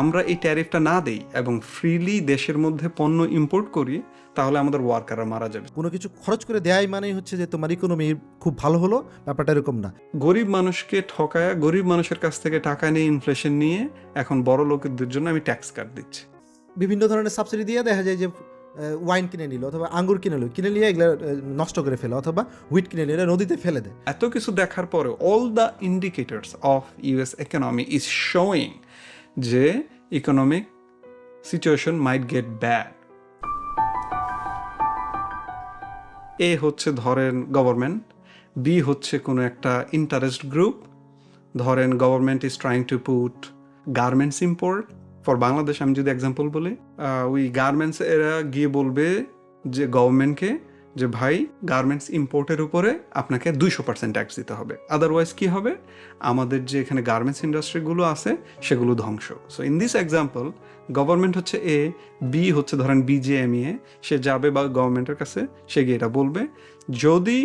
আমরা এই ট্যারিফটা না দেই এবং ফ্রিলি দেশের মধ্যে পণ্য ইম্পোর্ট করি তাহলে আমাদের ওয়ার্কাররা মারা যাবে। কোনো কিছু খরচ করে দেয়াই মানেই হচ্ছে যে তোমার ইকোনমি খুব ভালো হলো ব্যাপারটা এরকম না। গরিব মানুষকে ঠকায় গরিব মানুষের কাছ থেকে টাকা নিয়ে ইনফ্লেশন নিয়ে এখন বড় লোকেদের জন্য আমি ট্যাক্স কাট দিচ্ছি। বিভিন্ন ধরনের সাবসিডি দিয়ে দেখা যায় যে ওয়াইন কিনে নিল অথবা আঙ্গুর কিনে নিল কিনে নিয়ে এগুলো নষ্ট করে ফেলে অথবা হুইট কিনে নিলে নদীতে ফেলে দেয়। এত কিছু দেখার পরে all the indicators of US economy is showing যে economic situation might get bad A হচ্ছে ধরেন গভর্নমেন্ট বি হচ্ছে কোনো একটা ইন্টারেস্ট গ্রুপ ধরেন government is trying to put garments import for Bangladesh আমি যদি এক্সাম্পল বলি ওই গার্মেন্টস এরা গিয়ে বলবে যে গভর্নমেন্টকে যে ভাই গার্মেন্টস ইম্পোর্টের উপরে আপনাকে দুইশো পার্সেন্ট ট্যাক্স দিতে হবে। আদারওয়াইজ কি হবে? আমাদের যে এখানে গার্মেন্টস ইন্ডাস্ট্রিগুলো আছে, সেগুলো ধ্বংস। So in this example government হচ্ছে এ বি হচ্ছে ধরেন বিজেএমইএ সে যাবে বা গভর্নমেন্টের কাছে, সে গিয়ে এটা বলবে, যদি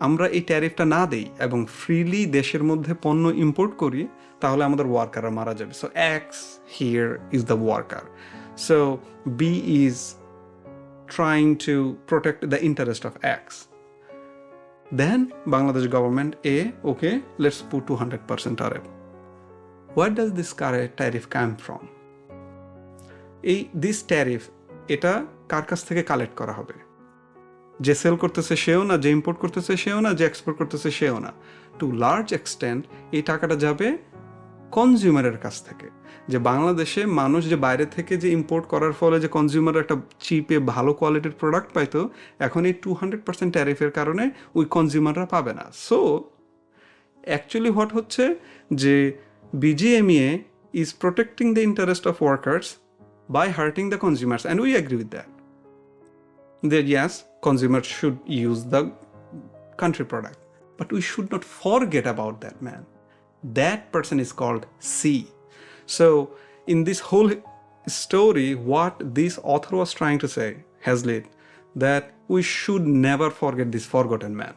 আমরা এই ট্যারিফটা না দেই এবং ফ্রিলি দেশের মধ্যে পণ্য ইম্পোর্ট করি, তাহলে আমাদের ওয়ার্কাররা মারা যাবে। So X here is the worker so B is trying to protect the interest of X. Then Bangladesh government A, okay, let's put 200% tariff. Where does this tariff come from? এই this tariff এটা কার কাছ থেকে collect করা হবে যে sell করতেছে সেও না যে ইম্পোর্ট করতেছে সেও না যে এক্সপোর্ট করতেছে সেও না টু লার্জ এক্সটেন্ট এই টাকাটা যাবে কনজিউমারের কাছ থেকে যে বাংলাদেশে মানুষ যে বাইরে থেকে যে ইম্পোর্ট করার ফলে যে কনজিউমার একটা চিপে ভালো কোয়ালিটির প্রোডাক্ট পাইতো এখন এই টু হান্ড্রেড পার্সেন্ট ট্যারিফের কারণে ওই কনজিউমাররা পাবে না সো অ্যাকচুয়ালি হোয়াট হচ্ছে যে BGMEA is protecting the interest of workers by hurting the consumers and we agree with that that yes, consumers should use the country product. But we should not forget about that man. That person is called C. So, in this whole story, what this author was trying to say, Hazlitt, that we should never forget this forgotten man.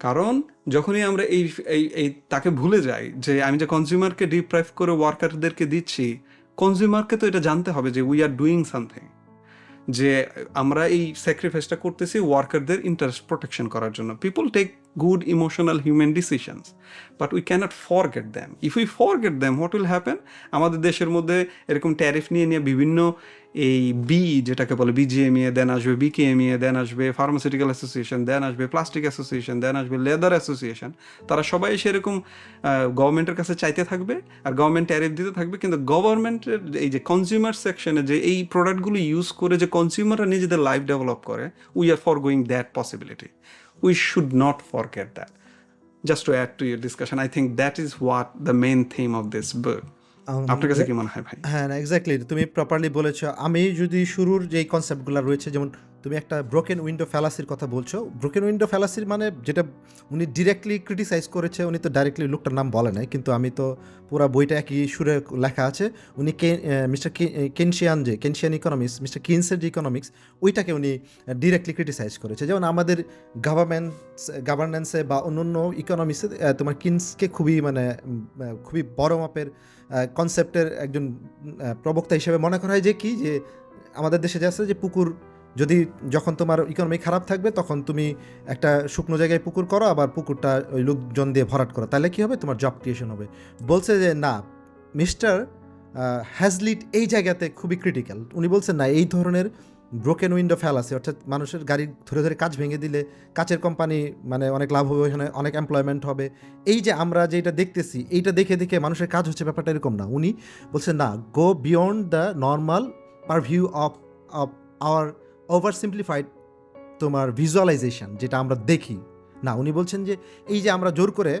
কারণ যখনই আমরা এই এই তাকে ভুলে যাই যে আমি যে কনজিউমারকে ডিপ্রাইভ করে ওয়ার্কারদেরকে দিচ্ছি কনজিউমারকে তো এটা জানতে হবে যে উই আর ডুইং সামথিং যে আমরা এই স্যাক্রিফাইসটা করতেছি ওয়ার্কারদের ইন্টারেস্ট প্রোটেকশন করার জন্য people take good emotional human decisions but we can't forget them if we forget them what will happen আমাদের দেশের মধ্যে এরকম ট্যারিফ নিয়ে নিয়ে বিভিন্ন এই বি যেটাকে বলে বিজিএমইএ দেন আসবে বিকেএমইএ দেন আসবে ফার্মাসিউটিক্যাল অ্যাসোসিয়েশন দেন আসবে প্লাস্টিক অ্যাসোসিয়েশন দেন আসবে লেদার অ্যাসোসিয়েশন তারা সবাই সেরকম গভর্নমেন্টের কাছে চাইতে থাকবে আর গভর্নমেন্ট ট্যারিফ দিতে থাকবে, কিন্তু গভর্নমেন্টের এই যে কনজিউমার সেকশনে যে এই প্রোডাক্টগুলো ইউজ করে যে কনজিউমাররা নিজেদের লাইফ ডেভেলপ করে we are for going that possibility we should not forget that. Just to add to your discussion I think that is what the main theme of this book আপনার কাছে কি মনে হয় ভাই? হ্যাঁ এক্স্যাক্টলি তুমি properly বলেছ। আমি যদি শুরুর যে কনসেপ্টগুলো রয়েছে যেমন তুমি একটা ব্রোকেন উইন্ডো ফ্যালাসির কথা বলছো। ব্রোকেন উইন্ডো ফ্যালাসির মানে যেটা উনি ডিরেক্টলি ক্রিটিসাইজ করেছে, উনি তো ডাইরেক্টলি লোকটার নাম বলে নাই, কিন্তু আমি তো পুরো বইটা একই সুরে লেখা আছে। উনি কে মিস্টার কেনশিয়ান যে, কেনশিয়ান ইকোনমিক্স মিস্টার কিনসের যে ইকোনমিক্স ওইটাকে উনি ডিরেক্টলি ক্রিটিসাইজ করেছে। যেমন আমাদের গভর্নমেন্ট গভর্নেন্সে বা অন্য অন্য ইকোনমিক্সে তোমার কিনসকে খুবই মানে খুবই বড় মাপের কনসেপ্টের একজন প্রবক্তা হিসেবে মনে করা হয় যে কি? যে আমাদের দেশে যে আছে যে পুকুর যদি যখন তোমার ইকোনমি খারাপ থাকবে, তখন তুমি একটা শুকনো জায়গায় পুকুর করো, আবার পুকুরটা ওই লোকজন দিয়ে ভরাট করো। তাহলে কি হবে? তোমার জব ক্রিয়েশন হবে। বলছে যে, না মিস্টার হ্যাজলিট এই জায়গাতে খুবই ক্রিটিক্যাল উনি বলছেন, না, এই ধরনের ব্রোকেন উইন্ডো ফেল আছে। অর্থাৎ মানুষের গাড়ি ধরে ধরে কাজ ভেঙে দিলে কাচের কোম্পানি মানে অনেক লাভ হবে, ওখানে অনেক এমপ্লয়মেন্ট হবে। এই যে আমরা যেটা দেখতেছি, এইটা দেখে দেখে মানুষের কাজ হচ্ছে ব্যাপারটা এরকম না। উনি বলছেন, না go beyond the normal purview of of our over simplified তোমার ভিজুয়ালাইজেশন যেটা আমরা দেখি। না, উনি বলছেন যে, এই যে আমরা জোর করে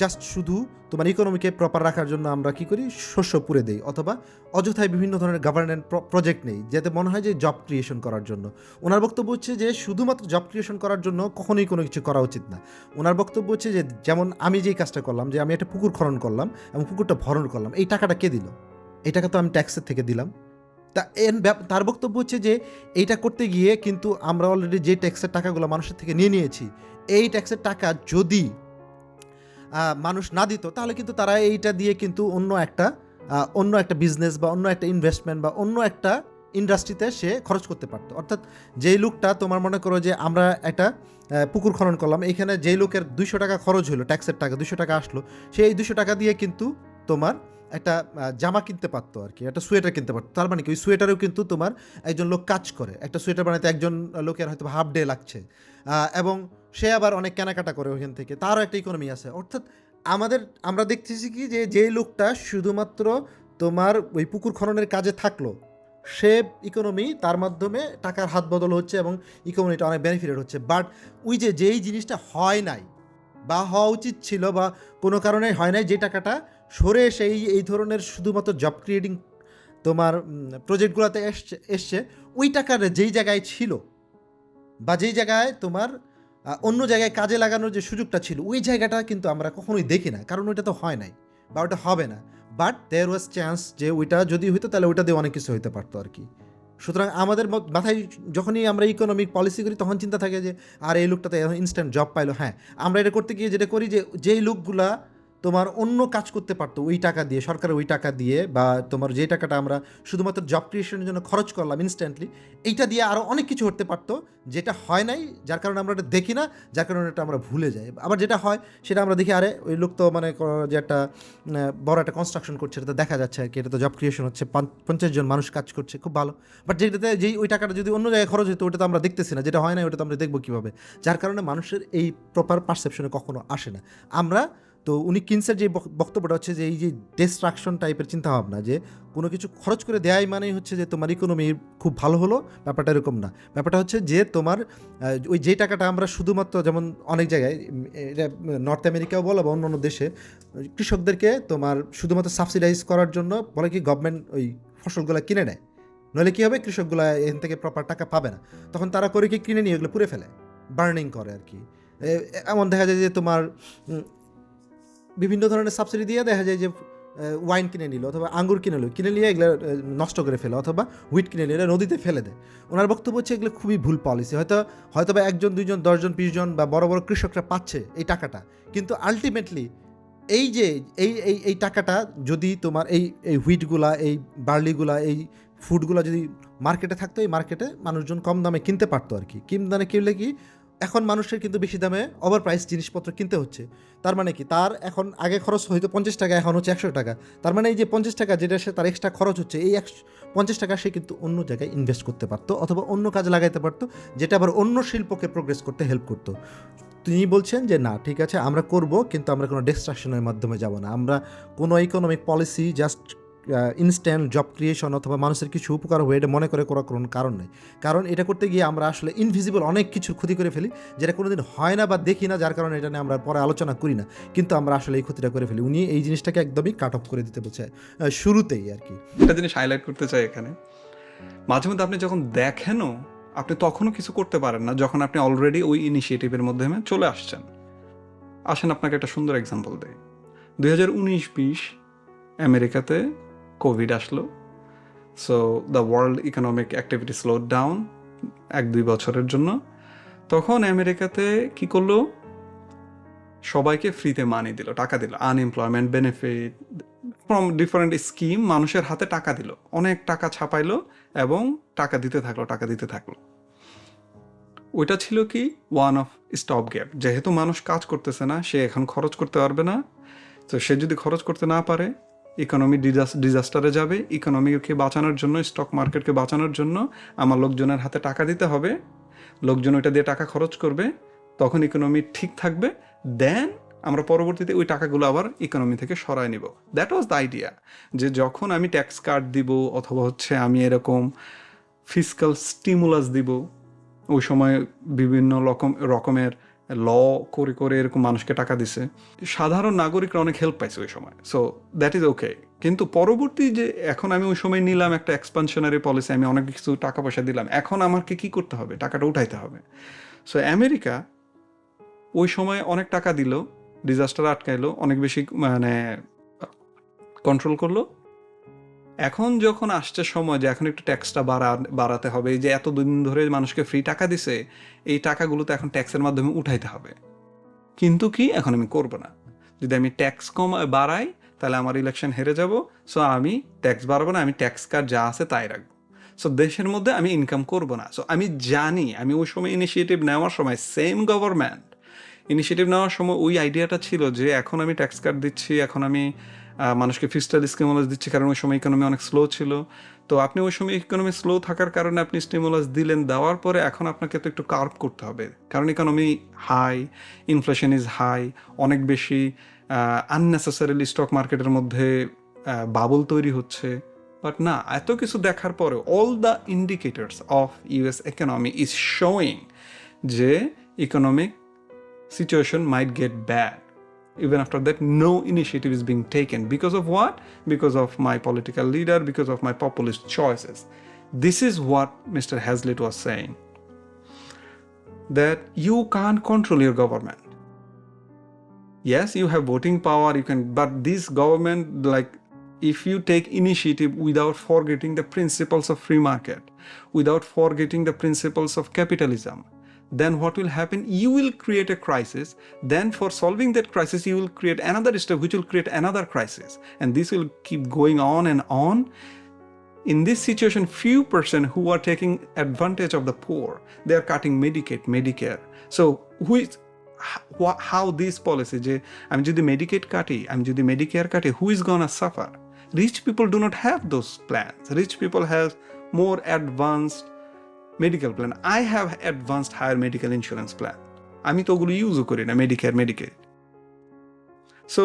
জাস্ট শুধু তোমার ইকোনমিকে প্রপার রাখার জন্য আমরা কি করি? শস্য পুড়ে দেই, অথবা অযথায় বিভিন্ন ধরনের গভর্নেন্ট প্রজেক্ট নেই, যাতে মনে হয় যে জব ক্রিয়েশন করার জন্য। ওনার বক্তব্য হচ্ছে যে, শুধুমাত্র জব ক্রিয়েশন করার জন্য কখনোই কোনো কিছু করা উচিত না। ওনার বক্তব্য হচ্ছে যে, যেমন আমি যেই কাজটা করলাম, যে আমি একটা পুকুর খনন করলাম এবং পুকুরটা ভরণ করলাম, এই টাকাটা কে দিল? এই টাকা তো আমি ট্যাক্সের থেকে দিলাম। তা এর তার বক্তব্য হচ্ছে যে, এইটা করতে গিয়ে কিন্তু আমরা অলরেডি যে ট্যাক্সের টাকাগুলো মানুষের থেকে নিয়ে নিয়েছি, এই ট্যাক্সের টাকা যদি মানুষ না দিত, তাহলে কিন্তু তারা এইটা দিয়ে কিন্তু অন্য একটা অন্য একটা বিজনেস বা অন্য একটা ইনভেস্টমেন্ট বা অন্য একটা ইন্ডাস্ট্রিতে সে খরচ করতে পারতো। অর্থাৎ যেই লোকটা তোমার মনে করো যে আমরা একটা পুকুর খনন করলাম, এখানে যেই লোকের দুশো টাকা খরচ হলো ট্যাক্সের টাকা দুশো টাকা আসলো সে এই দুশো টাকা দিয়ে কিন্তু তোমার একটা জামা কিনতে পারতো আর কি একটা সোয়েটার কিনতে পারতো। তার মানে কি? ওই সোয়েটারেও কিন্তু তোমার একজন লোক কাজ করে। একটা সোয়েটার বানাতে একজন লোকের হয়তো হাফ ডে লাগছে। এবং সে আবার অনেক কেনাকাটা করে ওখান থেকে। তারও একটা ইকোনমি আছে। অর্থাৎ আমাদের, আমরা দেখতেছি কি যে যেই লোকটা শুধুমাত্র তোমার ওই পুকুর খননের কাজে থাকল, সে ইকোনমি তার মাধ্যমে টাকার হাত বদল হচ্ছে এবং ইকোনমিটা অনেক বেনিফিটেড হচ্ছে। বাট ওই যে, যেই জিনিসটা হয় নাই বা হওয়া উচিত ছিল বা কোনো কারণে হয় নাই, যে টাকাটা সরে এসে এই এই ধরনের শুধুমাত্র জব ক্রিয়েটিং তোমার প্রজেক্টগুলোতে এসছে এসছে, ওই টাকার যেই জায়গায় ছিল বা যেই জায়গায় তোমার অন্য জায়গায় কাজে লাগানোর যে সুযোগটা ছিল, ওই জায়গাটা কিন্তু আমরা কখনোই দেখি না, কারণ ওইটা তো হয় নাই বা ওটা হবে না। বাট দেয়ার ওয়াজ চান্স যে ওইটা যদি হইতো, তাহলে ওইটা দিয়ে অনেক কিছু হইতে পারতো আর কি। সুতরাং আমাদের মাথায় যখনই আমরা ইকোনমিক পলিসি করি, তখন চিন্তা থাকে যে, আর, এই লোকটাতে ইনস্ট্যান্ট জব পাইলো। হ্যাঁ আমরা এটা করতে গিয়ে যেটা করি যে, যেই লোকগুলা তোমার অন্য কাজ করতে পারতো, ওই টাকা দিয়ে, সরকার ওই টাকা দিয়ে বা তোমার যে টাকাটা আমরা শুধুমাত্র জব ক্রিয়েশনের জন্য খরচ করলাম ইনস্ট্যান্টলি এইটা দিয়ে আরও অনেক কিছু করতে পারতো, যেটা হয় নাই, যার কারণে আমরা এটা দেখি না, যার কারণে এটা আমরা ভুলে যাই। আবার যেটা হয়, সেটা আমরা দেখি, আরে, ওই লোক তো মানে যে একটা বড় একটা কনস্ট্রাকশন করছে এটা দেখা যাচ্ছে আর কি, এটা তো জব ক্রিয়েশন হচ্ছে পঞ্চাশ জন মানুষ কাজ করছে, খুব ভালো। বাট যেটাতে যেই ওই টাকাটা যদি অন্য জায়গায় খরচ হতো ওটা তো আমরা দেখতেছি না, যেটা হয় না ওটা তো আমরা দেখব কীভাবে? যার কারণে মানুষের এই প্রপার পারসেপশনে কখনো আসে না। আমরা তো উনি কিনসের যে বক- বক্তব্যটা হচ্ছে যে এই যে ডিস্ট্রাকশন টাইপের চিন্তা ভাবনা যে কোনো কিছু খরচ করে দেয়াই মানেই হচ্ছে যে তোমার ইকোনমি খুব ভালো হলো, ব্যাপারটা এরকম না। ব্যাপারটা হচ্ছে যে তোমার ওই যে টাকাটা আমরা শুধুমাত্র যেমন অনেক জায়গায় এটা নর্থ আমেরিকাও বলো বা অন্য দেশে কৃষকদেরকে তোমার শুধুমাত্র সাবসিডাইজ করার জন্য বলে কি গভর্নমেন্ট ওই ফসলগুলো কিনে নেয়। নইলে কী হবে? কৃষকগুলো এখান থেকে প্রপার টাকা পাবে না। তখন তারা করে কি কিনে নিয়ে এগুলো পুড়ে ফেলে বার্নিং করে আর কি। এমন দেখা যায় যে তোমার বিভিন্ন ধরনের সাবসিডি দিয়ে দেখা যায় যে ওয়াইন কিনে নিল অথবা আঙ্গুর কিনে নিল, কিনে নিয়ে এগুলো নষ্ট করে ফেলে অথবা হুইট কিনে নিলে নদীতে ফেলে দেয়। ওনার বক্তব্য হচ্ছে এগুলো খুবই ভুল পলিসি হয়তো হয়তো বা একজন, দুইজন, দশজন, বিশজন বা বড় বড় কৃষকরা পাচ্ছে এই টাকাটা, কিন্তু আলটিমেটলি এই যে, এই এই এই টাকাটা যদি তোমার এই এই হুইটগুলা এই বার্লিগুলা এই ফুডগুলা যদি মার্কেটে থাকতো, এই মার্কেটে মানুষজন কম দামে কিনতে পারতো আর কি। কম দামে কিনলে কি এখন মানুষের কিন্তু বেশি দামে ওভার প্রাইস জিনিসপত্র কিনতে হচ্ছে। তার মানে কি? তার এখন আগে খরচ হয়তো পঞ্চাশ টাকা, এখন হচ্ছে একশো টাকা। তার মানে এই যে পঞ্চাশ টাকা যেটা সে তার এক্সট্রা খরচ হচ্ছে, এই একশো, পঞ্চাশ টাকা সে কিন্তু অন্য জায়গায় ইনভেস্ট করতে পারতো অথবা অন্য কাজে লাগাইতে পারতো, যেটা আবার অন্য শিল্পকে প্রোগ্রেস করতে হেল্প করতো। তিনি বলছেন যে, না, ঠিক আছে, আমরা করব, কিন্তু আমরা কোনো ডিস্ট্রাকশনের মাধ্যমে যাব না। আমরা কোনো economic policy just instant job creation অথবা মানুষের কিছু উপকার হয়ে এটা মনে করে করার কোনো কারণ নেই। কারণ এটা করতে গিয়ে আমরা আসলে ইনভিজিবল অনেক কিছুর ক্ষতি করে ফেলি, যেটা কোনোদিন হয় না বা দেখি না, যার কারণে এটা নিয়ে আমরা পরে আলোচনা করি না। কিন্তু আমরা আসলে এই ক্ষতিটা করে ফেলি। উনি এই জিনিসটাকে একদমই কাট অফ করে দিতে বলছে শুরুতেই আর কি। একটা জিনিস হাইলাইট করতে চাই এখানে। মাঝে মধ্যে আপনি যখন দেখেনও, আপনি তখনও কিছু করতে পারেন না, যখন আপনি অলরেডি ওই ইনিশিয়েটিভের মধ্যে চলে আসছেন। আসেন, আপনাকে একটা সুন্দর এক্সাম্পল দেয় দুই হাজার উনিশ বিশ আমেরিকাতে কোভিড আসলো। So the world economic activity slow down এক দুই বছরের জন্য। তখন আমেরিকাতে কি করল? সবাইকে ফ্রিতে মানি দিল, টাকা দিল। Unemployment benefit from different scheme মানুষের হাতে টাকা দিল। অনেক টাকা ছাপাইলো এবং টাকা দিতে থাকল, টাকা দিতে থাকল। ওইটা ছিল কি? ওয়ান অফ স্টপ গ্যাপ যেহেতু মানুষ কাজ করতেছে না, সে এখন খরচ করতে পারবে না। তো সে যদি খরচ করতে না পারে ইকোনমি ডিজাস্টারে যাবে ইকোনমিকে বাঁচানোর জন্য স্টক মার্কেটকে বাঁচানোর জন্য আমার লোকজনের হাতে টাকা দিতে হবে। লোকজন ওইটা দিয়ে টাকা খরচ করবে, তখন ইকোনমি ঠিক থাকবে দেন আমরা পরবর্তীতে ওই টাকাগুলো আবার ইকোনমি থেকে সরায় নিব। দ্যাট ওয়াজ দ্য আইডিয়া যে যখন আমি ট্যাক্স কার্ড দিব অথবা হচ্ছে আমি এরকম ফিজিক্যাল স্টিমুলাস দিব, ওই সময় বিভিন্ন রকম, রকমের ল করে করে এরকম মানুষকে টাকা দিছে। সাধারণ নাগরিকরা অনেক হেল্প পাইছে ওই সময়। সো দ্যাট ইজ ওকে কিন্তু পরবর্তী যে, এখন আমি ওই সময় নিলাম একটা এক্সপানশনারি পলিসি আমি অনেক কিছু টাকা পয়সা দিলাম। এখন আমাকে কি করতে হবে? টাকাটা উঠাইতে হবে। সো আমেরিকা ওই সময় অনেক টাকা দিল ডিজাস্টার আটকাইলো, অনেক বেশি মানে কন্ট্রোল করল। এখন যখন আসছে সময় যে এখন একটু ট্যাক্সটা বাড়া, বাড়াতে হবে যে এত দিন ধরে মানুষকে ফ্রি টাকা দিছে, এই টাকাগুলো তো এখন ট্যাক্সের মাধ্যমে উঠাইতে হবে। কিন্তু কি? এখন আমি করব না। যদি আমি ট্যাক্স কম বাড়াই, তাহলে আমার ইলেকশন হেরে যাব। সো আমি ট্যাক্স বাড়াবো না, আমি ট্যাক্স কার্ড যা আছে তাই রাখব। সো দেশের মধ্যে আমি ইনকাম করব না। সো আমি জানি, আমি ওই সময় ইনিশিয়েটিভ নেওয়ার সময় সেম গভর্নমেন্ট ইনিশিয়েটিভ নেওয়ার সময় ওই আইডিয়াটা ছিল যে, এখন আমি ট্যাক্স কার্ড দিচ্ছি, এখন আমি মানুষকে ফিস্টাল স্টিমুলাস দিচ্ছে, কারণ ওই সময় ইকোনমি অনেক স্লো ছিল। তো আপনি ওই সময় ইকোনমি স্লো থাকার কারণে আপনি স্টিমুলাস দিলেন, দেওয়ার পরে এখন আপনাকে তো একটু কার্ভ করতে হবে। কারণ economy high inflation is high অনেক বেশি আননেসেসারিলি স্টক মার্কেটের মধ্যে বাবল তৈরি হচ্ছে। বাট না, এত কিছু দেখার পরে all the indicators of US economy is showing যে economic situation might get bad. Even after that, no initiative is being taken. Because of what? Because of my political leader, because of my populist choices. This is what Mr. Hazlitt was saying that you can't control your government. Yes, you have voting power, you can, but this government, like, if you take initiative without forgetting the principles of free market, without forgetting the principles of capitalism, then what will happen? You will create a crisis. Then, for solving that crisis, you will create another step, which will create another crisis. And this will keep going on and on. In this situation, few person who are taking advantage of the poor, they are cutting Medicaid, Medicare. So, who is how, how this policy যে আমি যদি মেডিকেট কাটি আমি যদি Medicare কাটি who is gone suffer rich people do not have those plans rich people have more advanced Medical plan I have advanced higher medical insurance plan আমি তো ওগুলো ইউজও করি না মেডিকেয়ার মেডিকেল সো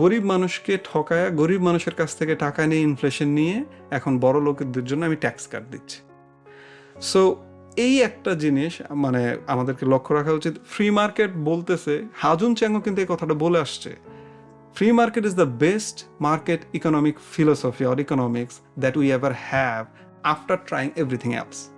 গরিব মানুষকে ঠকায়া, গরিব মানুষের কাছ থেকে টাকা নিয়ে ইনফ্লেশন নিয়ে এখন বড় লোকেদের জন্য আমি ট্যাক্স কাট দিচ্ছি। সো এই একটা জিনিস মানে আমাদেরকে লক্ষ্য রাখা উচিত। ফ্রি মার্কেট বলতেছে, হাজুন চ্যাংও কিন্তু এই কথাটা বলে আসছে। Free market is the best market economic philosophy or economics that we ever have after trying everything else.